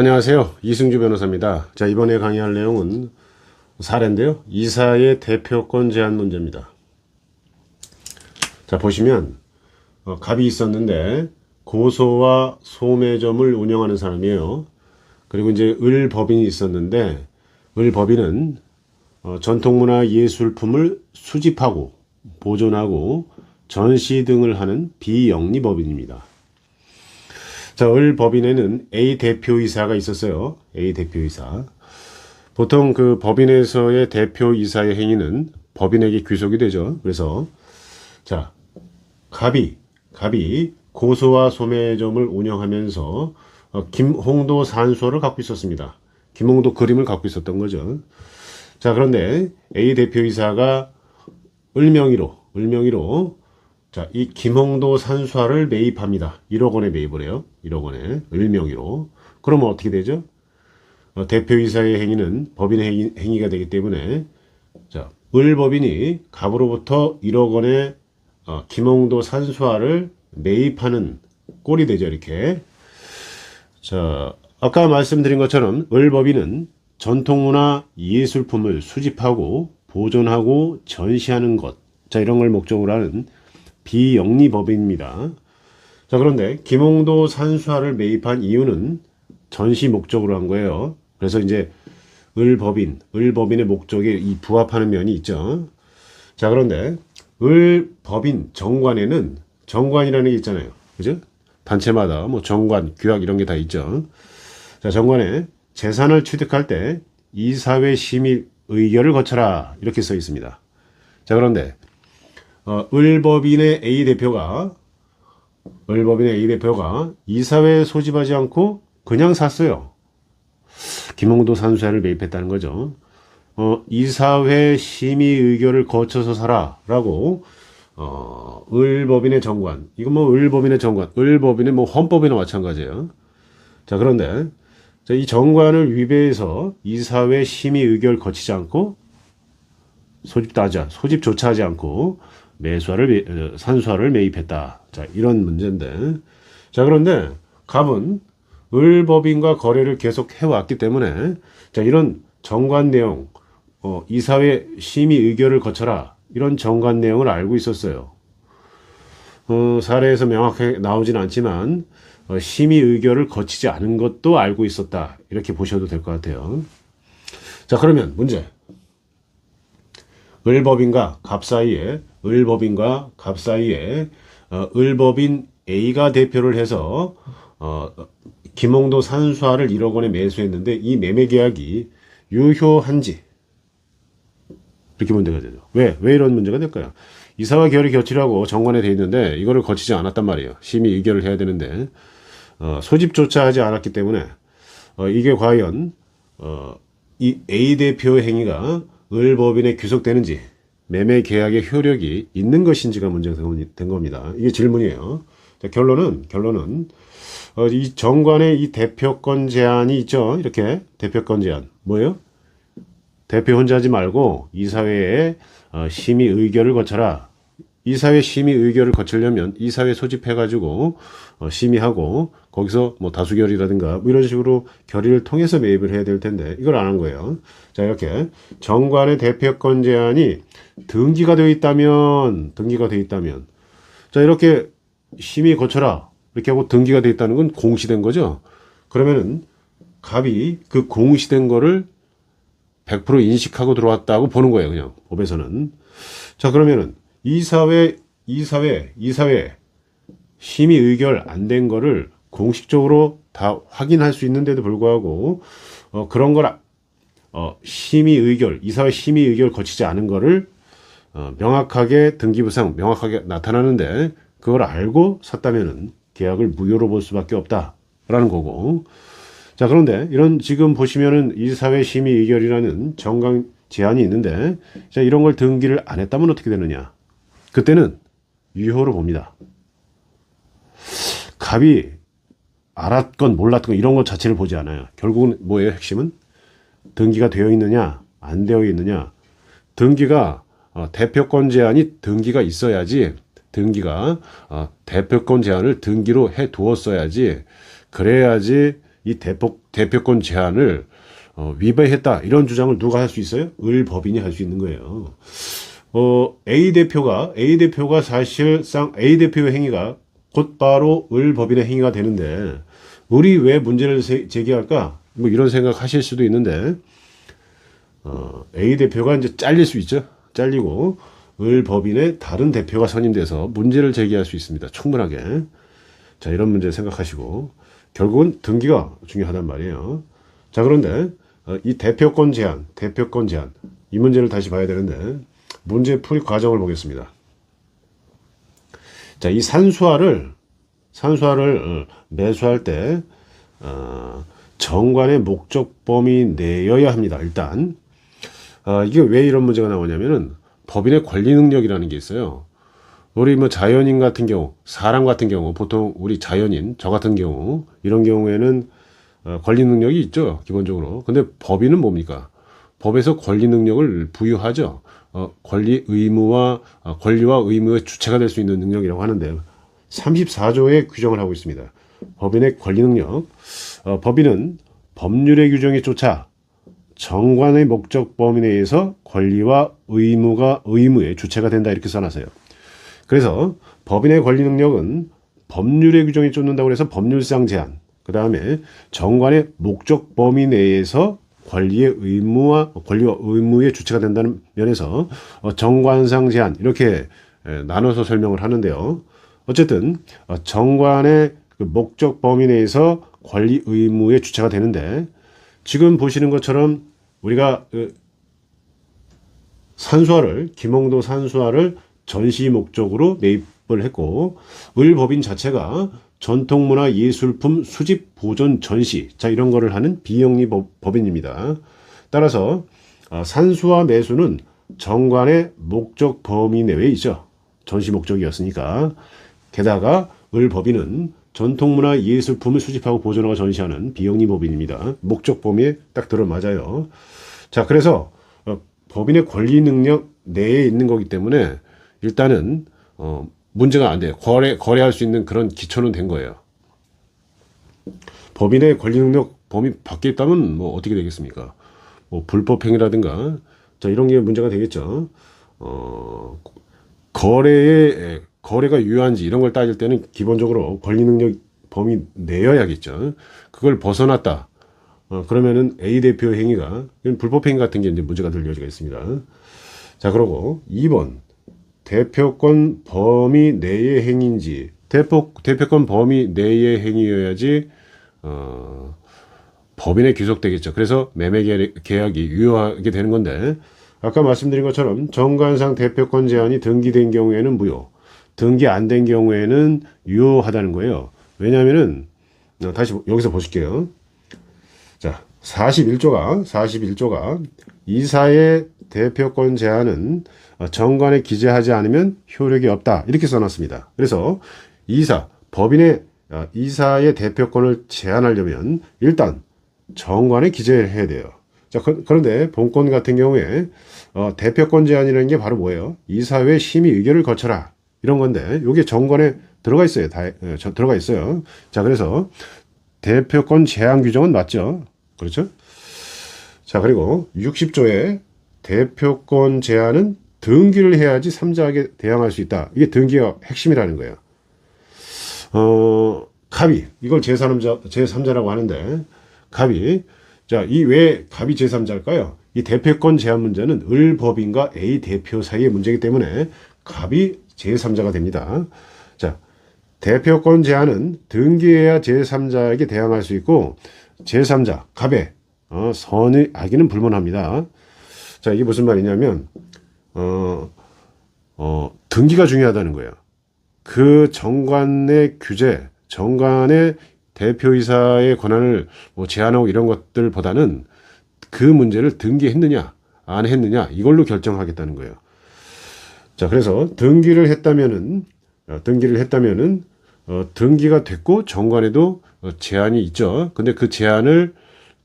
안녕하세요. 이승주 변호사입니다. 자, 이번에 강의할 내용은 사례인데요. 이사의 대표권 제한 문제입니다. 자, 보시면, 어, 갑이 있었는데, 고소와 소매점을 운영하는 사람이에요. 그리고 이제 을법인이 있었는데, 을법인은 어, 전통문화 예술품을 수집하고, 보존하고, 전시 등을 하는 비영리법인입니다. 자, 을 법인에는 A 대표이사가 있었어요. A 대표이사. 보통 그 법인에서의 대표이사의 행위는 법인에게 귀속이 되죠. 그래서, 자, 갑이, 갑이 고소와 소매점을 운영하면서 어, 김홍도 산소를 갖고 있었습니다. 김홍도 그림을 갖고 있었던 거죠. 자, 그런데 A 대표이사가 을명의로, 을명의로 자, 이 김홍도 산수화를 매입합니다. 1억 원에 매입을 해요. 1억 원에 을명의로. 그러면 어떻게 되죠? 어, 대표이사의 행위는 법인의 행위, 행위 가 되기 때문에 자, 을법인이 갑으로부터 1억 원의 어, 김홍도 산수화를 매입하는 꼴이 되죠. 이렇게. 자, 아까 말씀드린 것처럼 을법인은 전통문화 예술품을 수집하고 보존하고 전시하는 것. 자, 이런 걸 목적으로 하는 비영리법인입니다. 자, 그런데 김홍도 산수화를 매입한 이유는 전시 목적으로 한 거예요. 그래서 이제 을법인, 을법인의 목적에 이 부합하는 면이 있죠. 자, 그런데 을법인 정관에는 정관이라는 게 있잖아요. 그죠? 단체마다 뭐 정관, 규약 이런 게 다 있죠. 자, 정관에 재산을 취득할 때 이사회 심의 의결을 거쳐라 이렇게 써 있습니다. 자, 그런데 어, 을법인의 A 대표가 을법인의 A 대표가 이사회에 소집하지 않고 그냥 샀어요. 김홍도 산수회를 매입했다는 거죠. 어, 이사회 심의 의결을 거쳐서 사라라고 어, 을법인의 정관. 이거 뭐 을법인의 정관. 을법인의 뭐 헌법이나 마찬가지예요. 자, 그런데 자, 이 정관을 위배해서 이사회 심의 의결 거치지 않고 소집도 하지 않, 소집조차 하지 않고 매수화를 매- 어, 산수화를 매입했다. 자, 이런 문제인데. 자, 그런데 갑은 을법인과 거래를 계속 해왔기 때문에 자, 이런 정관 내용 어, 이사회 심의 의결을 거쳐라. 이런 정관 내용을 알고 있었어요. 어, 사례에서 명확하게 나오진 않지만 어, 심의 의결을 거치지 않은 것도 알고 있었다. 이렇게 보셔도 될 것 같아요. 자, 그러면 문제. 을법인과 갑 사이에 을법인과 갑 사이에 어, 을법인 A가 대표를 해서 어, 김홍도 산수화를 1억 원에 매수했는데 이 매매 계약이 유효한지 이렇게 문제가 되죠. 왜? 왜 이런 문제가 될까요? 이사와 계열이 겹치라고 정관에 돼 있는데 이거를 거치지 않았단 말이에요. 심의 의결을 해야 되는데 어, 소집조차 하지 않았기 때문에 어, 이게 과연 어, 이 A 대표의 행위가 을법인에 귀속되는지 매매 계약의 효력이 있는 것인지가 문제가 된 겁니다. 이게 질문이에요. 자, 결론은 결론은 어, 이 정관의 이 대표권 제한이 있죠. 이렇게 대표권 제한 뭐예요? 대표 혼자 하지 말고 이사회에 어, 심의 의결을 거쳐라. 이사회 심의 의결을 거치려면 이사회 소집해가지고 어, 심의하고 거기서 뭐 다수결이라든가 뭐 이런 식으로 결의를 통해서 매입을 해야 될 텐데 이걸 안 한 거예요. 자 이렇게 정관의 대표권 제한이 등기가 되어 있다면 등기가 되어 있다면 자 이렇게 심의 거쳐라 이렇게 하고 등기가 되어 있다는 건 공시된 거죠. 그러면은 갑이 그 공시된 거를 100% 인식하고 들어왔다고 보는 거예요, 그냥 법에서는. 자, 그러면은 이사회 이사회 이사회 심의 의결 안 된 거를 공식적으로 다 확인할 수 있는데도 불구하고 어, 그런 걸 아- 어, 심의 의결 이사회 심의 의결 거치지 않은 거를 어, 명확하게 등기부상 명확하게 나타나는데 그걸 알고 샀다면은 계약을 무효로 볼 수밖에 없다라는 거고 자, 그런데 이런 지금 보시면은 이사회 심의 의결이라는 정강 제한이 있는데 자, 이런 걸 등기를 안 했다면 어떻게 되느냐? 그때는 유효로 봅니다. 갑이 알았건 몰랐건 이런 것 자체를 보지 않아요. 결국은 뭐예요? 핵심은 등기가 되어 있느냐, 안 되어 있느냐. 등기가 어, 대표권 제한이 등기가 있어야지 등기가 어, 대표권 제한을 등기로 해 두었어야지 그래야지 이 대표, 대표권 제한을 어, 위배했다 이런 주장을 누가 할 수 있어요? 을 법인이 할 수 있는 거예요. 어, A 대표가 A 대표가 사실상 A 대표의 행위가 곧바로 을 법인의 행위가 되는데 을이 왜 문제를 세- 제기할까? 뭐 이런 생각하실 수도 있는데 어, A 대표가 이제 잘릴 수 있죠. 잘리고 을 법인의 다른 대표가 선임돼서 문제를 제기할 수 있습니다. 충분하게. 자, 이런 문제 생각하시고 결국은 등기가 중요하단 말이에요. 자, 그런데 어, 이 대표권 제한, 대표권 제한 이 문제를 다시 봐야 되는데 문제 풀이 과정을 보겠습니다. 자, 이 산수화를 산수화를 어, 매수할 때 어, 정관의 목적 범위 내여야 합니다. 일단 아, 이게 왜 이런 문제가 나오냐면은 법인의 권리 능력이라는 게 있어요. 우리 뭐 자연인 같은 경우, 사람 같은 경우, 보통 우리 자연인, 저 같은 경우, 이런 경우에는 어, 권리 능력이 있죠, 기본적으로. 근데 법인은 뭡니까? 법에서 권리 능력을 부여하죠. 어, 권리 의무와, 어, 권리와 의무의 주체가 될 수 있는 능력이라고 하는데, 34조에 규정을 하고 있습니다. 법인의 권리 능력. 어, 법인은 법률의 규정에 쫓아 정관의 목적 범위 내에서 권리와 의무가 의무의 주체가 된다 이렇게 써놨어요. 그래서 법인의 권리 능력은 법률의 규정에 쫓는다고 해서 법률상 제한, 그 다음에 정관의 목적 범위 내에서 권리의 의무와 권리와 의무의 주체가 된다는 면에서 어, 정관상 제한 이렇게 에, 나눠서 설명을 하는데요. 어쨌든 어, 정관의 그 목적 범위 내에서 권리 의무의 주체가 되는데 지금 보시는 것처럼 우리가 그 산수화를 김홍도 산수화를 전시 목적으로 매입 을 했고 을법인 자체가 전통문화 예술품 수집 보존 전시 자 이런 거를 하는 비영리 법- 법인입니다. 따라서 어, 산수화 매수는 정관의 목적 범위 내외에 있죠. 전시 목적이었으니까 게다가 을법인은 전통문화 예술품을 수집하고 보존하고 전시하는 비영리 법인입니다. 목적 범위에 딱 들어맞아요. 자, 그래서 어, 법인의 권리 능력 내에 있는 거기 때문에 일단은 어, 문제가 안 돼요. 거래 거래할 수 있는 그런 기초는 된 거예요. 법인의 권리 능력 범위 밖에 있다면 뭐 어떻게 되겠습니까? 뭐 불법 행위라든가 자 이런 게 문제가 되겠죠. 어, 거래에 거래가 유효한지 이런 걸 따질 때는 기본적으로 권리 능력 범위 내여야겠죠. 그걸 벗어났다. 어, 그러면은 A 대표 행위가 불법 행위 같은 게 이제 문제가 될 여지가 있습니다. 자, 그러고 2번 대표권 범위 내의 행위인지 대표 대표권 범위 내의 행위여야지 어, 법인에 귀속되겠죠. 그래서 매매 계약- 계약이 유효하게 되는 건데 아까 말씀드린 것처럼 정관상 대표권 제한이 등기된 경우에는 무효, 등기 안 된 경우에는 유효하다는 거예요. 왜냐하면은 어, 다시 여기서 보실게요. 자, 41조가 41조가 이사의 대표권 제한은 어, 정관에 기재하지 않으면 효력이 없다 이렇게 써놨습니다. 그래서 이사 법인의 어, 이사의 대표권을 제한하려면 일단 정관에 기재를 해야 돼요. 자, 그, 런데 본권 같은 경우에 어, 대표권 제한이라는 게 바로 뭐예요? 이사회 심의 의결을 거쳐라 이런 건데 이게 정관에 들어가 있어요. 다 들어가 있어요. 자, 그래서 대표권 제한 규정은 맞죠? 그렇죠? 자, 그리고 60조에 대표권 제한은 등기를 해야지 삼자에게 대항할 수 있다. 이게 등기가 핵심이라는 거예요. 어, 갑이 이걸 제3자 제3자라고 하는데 갑이 자, 이 왜 갑이 제3자일까요? 이 대표권 제한 문제는 을 법인과 A 대표 사이의 문제이기 때문에 갑이 제3자가 됩니다. 자, 대표권 제한은 등기해야 제3자에게 대항할 수 있고 제3자 갑의 어, 선의 악의는 불문합니다. 자, 이게 무슨 말이냐면 어, 어, 등기가 중요하다는 거예요. 그 정관의 규제, 정관의 대표이사의 권한을 뭐 제한하고 이런 것들보다는 그 문제를 등기했느냐, 안 했느냐, 이걸로 결정하겠다는 거예요. 자, 그래서 등기를 했다면은, 어, 등기를 했다면은, 어, 등기가 됐고 정관에도 어, 제한이 있죠. 근데 그 제한을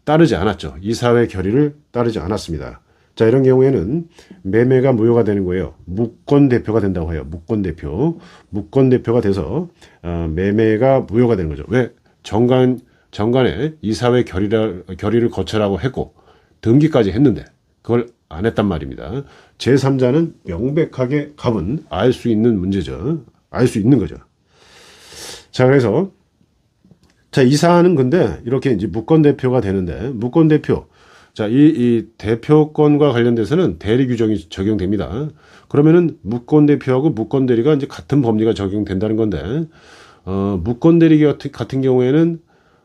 따르지 않았죠. 이사회 결의를 따르지 않았습니다. 자, 이런 경우에는 매매가 무효가 되는 거예요. 무권 대표가 된다고 해요. 무권 대표. 무권 대표가 돼서 어, 매매가 무효가 되는 거죠. 왜? 정관 정관에 이사회 결의를, 결의를 거쳐라고 했고 등기까지 했는데 그걸 안 했단 말입니다. 제3자는 명백하게 갑은 알 수 있는 문제죠. 알 수 있는 거죠. 자, 그래서 자, 이 사안은 근데 이렇게 이제 무권 대표가 되는데 무권 대표 자, 이, 이 대표권과 관련돼서는 대리 규정이 적용됩니다. 그러면은 무권 대표하고 무권 대리가 이제 같은 법리가 적용된다는 건데 어, 무권 대리 같은, 같은 경우에는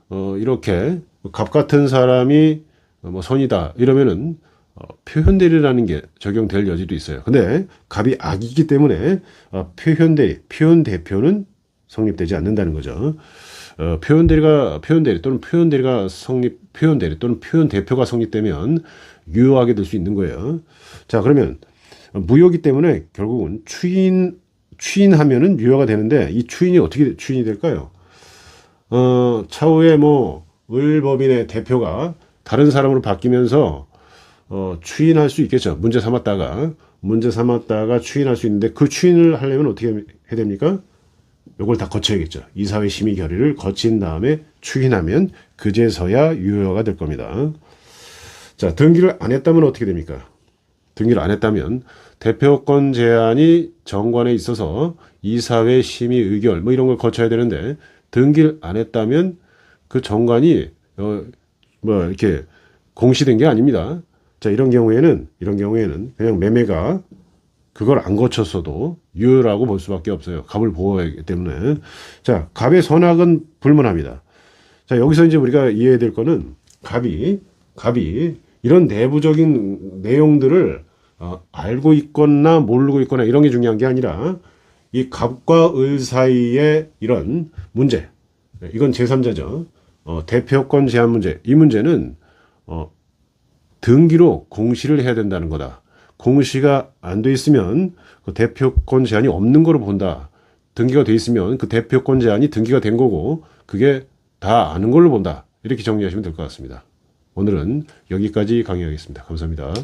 어, 이렇게 갑 같은 사람이 어, 뭐 손이다 이러면은 어, 표현 대리라는 게 적용될 여지도 있어요. 근데 갑이 악이기 때문에 어, 표현 대리, 표현 대표는 성립되지 않는다는 거죠. 어, 표현 대리가 표현 대리 또는 표현 대리가 성립 표현 대리 또는 표현 대표가 성립되면 유효하게 될 수 있는 거예요. 자 그러면 무효기 때문에 결국은 추인 추인하면은 유효가 되는데 이 추인이 어떻게 추인이 될까요? 어 차후에 뭐 을법인의 대표가 다른 사람으로 바뀌면서 어 추인할 수 있겠죠. 문제 삼았다가 문제 삼았다가 추인할 수 있는데 그 추인을 하려면 어떻게 해야 됩니까? 요걸 다 거쳐야겠죠. 이사회 심의 결의를 거친 다음에 추인하면 그제서야 유효가 될 겁니다. 자, 등기를 안 했다면 어떻게 됩니까? 등기를 안 했다면 대표권 제한이 정관에 있어서 이사회 심의 의결 뭐 이런 걸 거쳐야 되는데 등기를 안 했다면 그 정관이 어, 뭐 이렇게 공시된 게 아닙니다. 자, 이런 경우에는 이런 경우에는 그냥 매매가 그걸 안 거쳤어도 유효라고 볼 수밖에 없어요. 갑을 보호하기 때문에. 자, 갑의 선악은 불문합니다. 자, 여기서 이제 우리가 이해해야 될 거는 갑이, 갑이 이런 내부적인 내용들을 어, 알고 있거나 모르고 있거나 이런 게 중요한 게 아니라 이 갑과 을 사이의 이런 문제. 이건 제3자죠. 어, 대표권 제한 문제. 이 문제는 어, 등기로 공시를 해야 된다는 거다. 공시가 안 돼 있으면 그 대표권 제한이 없는 거로 본다. 등기가 돼 있으면 그 대표권 제한이 등기가 된 거고 그게 다 아는 걸로 본다. 이렇게 정리하시면 될 것 같습니다. 오늘은 여기까지 강의하겠습니다. 감사합니다.